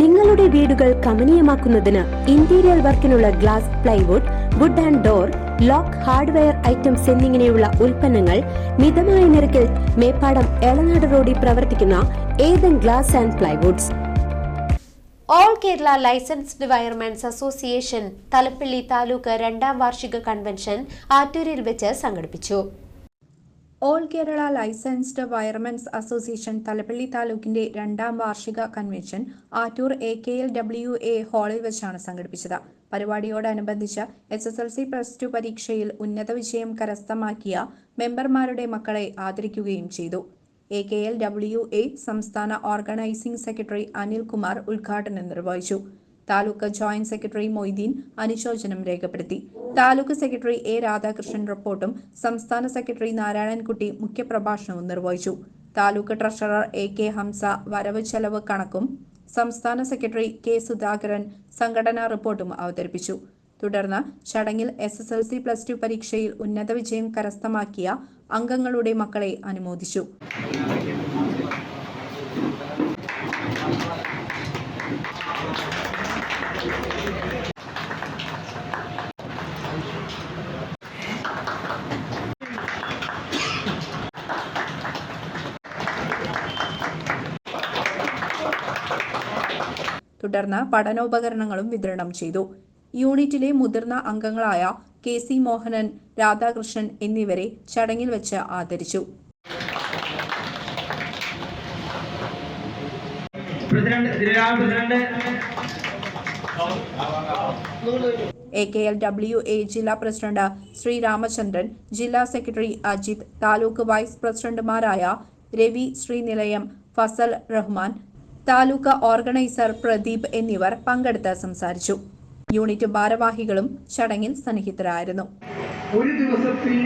നിങ്ങളുടെ വീടുകൾ കമനീയമാക്കുന്നതിന് interior വർക്കിനുള്ള glass plywood wood and door lock hardware items എന്നിങ്ങനെയുള്ള ഉൽപ്പന്നങ്ങൾ മിതമായ നിരക്കിൽ മേപ്പാടം എളനാട് റോഡിൽ പ്രവർത്തിക്കുന്ന Ethan glass and plywoods all Kerala licensed wiremans association Thalappilly taluk രണ്ടാം വാർഷിക കൺവെൻഷൻ ആറ്റൂരിൽ വെച്ച് സംഘടിപ്പിച്ചു. All Kerala licensed wiremens association Thalappilly താലൂക്കിന്റെ രണ്ടാം വാർഷിക convention Attur A K L W A ഹാളിൽ വെച്ചാണ് സംഘടിപ്പിച്ചത്. പരിപാടിയോടനുബന്ധിച്ച് S S L C plus two പരീക്ഷയിൽ ഉന്നത വിജയം കരസ്ഥമാക്കിയ മെമ്പർമാരുടെ മക്കളെ ആദരിക്കുകയും ചെയ്തു. A K L W A സംസ്ഥാന ഓർഗനൈസിംഗ് സെക്രട്ടറി അനിൽകുമാർ ഉദ്ഘാടനം നിർവഹിച്ചു. താലൂക്ക് ജോയിന്റ് സെക്രട്ടറി മൊയ്തീൻ അനുശോചനം രേഖപ്പെടുത്തി. താലൂക്ക് സെക്രട്ടറി എ രാധാകൃഷ്ണൻ റിപ്പോർട്ടും സംസ്ഥാന സെക്രട്ടറി നാരായണൻകുട്ടി മുഖ്യപ്രഭാഷണവും നിർവഹിച്ചു. Taluk treasurer A K Hamza വരവ് ചെലവ് കണക്കും സംസ്ഥാന സെക്രട്ടറി കെ സുധാകരൻ സംഘടനാ റിപ്പോർട്ടും അവതരിപ്പിച്ചു. തുടർന്ന് ചടങ്ങിൽ S S L C plus two പരീക്ഷയിൽ ഉന്നത വിജയം കരസ്ഥമാക്കിയ അംഗങ്ങളുടെ മക്കളെ അനുമോദിച്ചു. തുടർന്ന് പഠനോപകരണങ്ങളും വിതരണം ചെയ്തു. യൂണിറ്റിലെ മുതിർന്ന അംഗങ്ങളായ കെ സി മോഹനൻ രാധാകൃഷ്ണൻ എന്നിവരെ ചടങ്ങിൽ വെച്ച് ആദരിച്ചു. President A K L W A ജില്ലാ പ്രസിഡന്റ് ശ്രീ രാമചന്ദ്രൻ ജില്ലാ സെക്രട്ടറി അജിത് താലൂക്ക് വൈസ് പ്രസിഡന്റുമാരായ രവി ശ്രീനിലയം ഫസൽ റഹ്മാൻ താലൂക്ക് ഓർഗനൈസർ പ്രദീപ് എന്നിവർ പങ്കെടുത്ത് സംസാരിച്ചു. യൂണിറ്റ് ഭാരവാഹികളും ചടങ്ങിൽ സന്നിഹിതരായിരുന്നു. ഒരു ദിവസത്തിൽ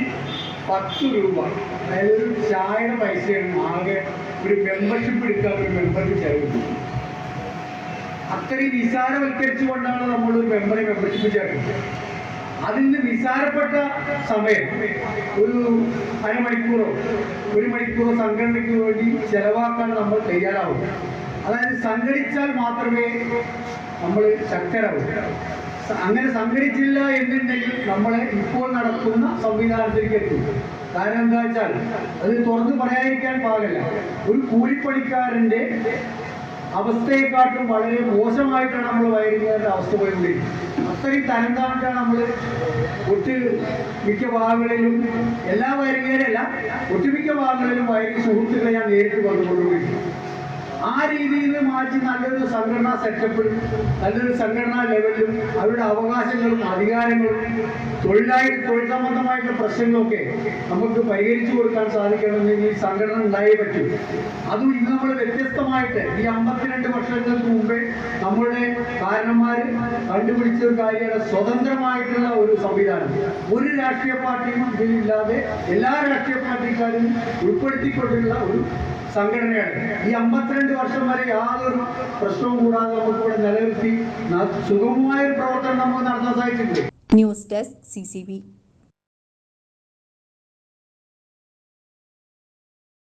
പത്ത് രൂപ അതായത് ഒരു ചായയുടെ പൈസയാണ് ആകെ ഒരു മെമ്പർഷിപ്പ് എടുക്കാൻ ഒരു മെമ്പർക്ക് ചെലവ് അത്രയും നിസാരവൽക്കരിച്ചുകൊണ്ടാണ് നമ്മൾ ഒരു മെമ്പറെ മെമ്പർഷിപ്പ് ചേർക്കുന്നത് അതിന് വിസാരപ്പെട്ട സമയം ഒരു അരമണിക്കൂറോ ഒരു മണിക്കൂറോ സംഘടനയ്ക്ക് വേണ്ടി ചെലവാക്കാൻ നമ്മൾ തയ്യാറാവും. അതായത് സംഘടിച്ചാൽ മാത്രമേ നമ്മൾ ശക്തരാകൂ അങ്ങനെ സംഘടിച്ചില്ല എന്നുണ്ടെങ്കിൽ നമ്മൾ ഇപ്പോൾ നടക്കുന്ന സംവിധാനത്തിലേക്ക് എത്തും. കാരണം എന്താ വെച്ചാൽ അത് തുറന്നു പറയാതിരിക്കാൻ പാകല്ല. ഒരു കൂലിപ്പണിക്കാരന്റെ അവസ്ഥയെക്കാട്ടും വളരെ മോശമായിട്ടാണ് നമ്മൾ വയറിങ്ങുകാരുടെ അവസ്ഥ പോയിക്കൊണ്ടിരിക്കുന്നത്. അത്രയും തരം താഴ്ന്നിട്ടാണ് നമ്മൾ ഒട്ട് മിക്ക ഭാഗങ്ങളിലും എല്ലാ വയറിങ്ങേരല്ല ഒട്ടുമിക്ക ഭാഗങ്ങളിലും വയറി സുഹൃത്തുക്കളെ ഞാൻ നേരിട്ട് കൊണ്ടുകൊണ്ടിരിക്കുന്നു ആ രീതിയിൽ മാറ്റി നല്ലൊരു സംഘടനാ സെറ്റപ്പിൽ നല്ലൊരു സംഘടനാ ലെവലിലും അവരുടെ അവകാശങ്ങളും അധികാരങ്ങളും തൊഴിലായി തൊഴിൽ സംബന്ധമായിട്ടുള്ള പ്രശ്നങ്ങളൊക്കെ നമുക്ക് പരിഹരിച്ചു കൊടുക്കാൻ സാധിക്കണമെങ്കിൽ ഈ സംഘടന ഉണ്ടായേ പറ്റൂ. അതും ഇന്ന് നമ്മൾ വ്യത്യസ്തമായിട്ട് ഈ അമ്പത്തിരണ്ട് വർഷങ്ങൾക്ക് മുമ്പേ നമ്മുടെ കാരണന്മാര് കണ്ടുപിടിച്ച ഒരു കാര്യമാണ് സ്വതന്ത്രമായിട്ടുള്ള ഒരു സംവിധാനം. ഒരു രാഷ്ട്രീയ പാർട്ടിയും ഇതിലില്ലാതെ എല്ലാ രാഷ്ട്രീയ പാർട്ടിക്കാരും ഉൾപ്പെടുത്തിക്കൊണ്ടുള്ള ഒരു സംഘടനയാണ്. ഈ അമ്പത്തിരണ്ട് വർഷം വരെ യാതൊരു പ്രശ്നവും കൂടാതെ നമുക്ക് ഇവിടെ നിലനിർത്തി സുഗമമായ ഒരു പ്രവർത്തനം നമുക്ക് നടത്താൻ സാധിച്ചിട്ടുണ്ട്. News desk C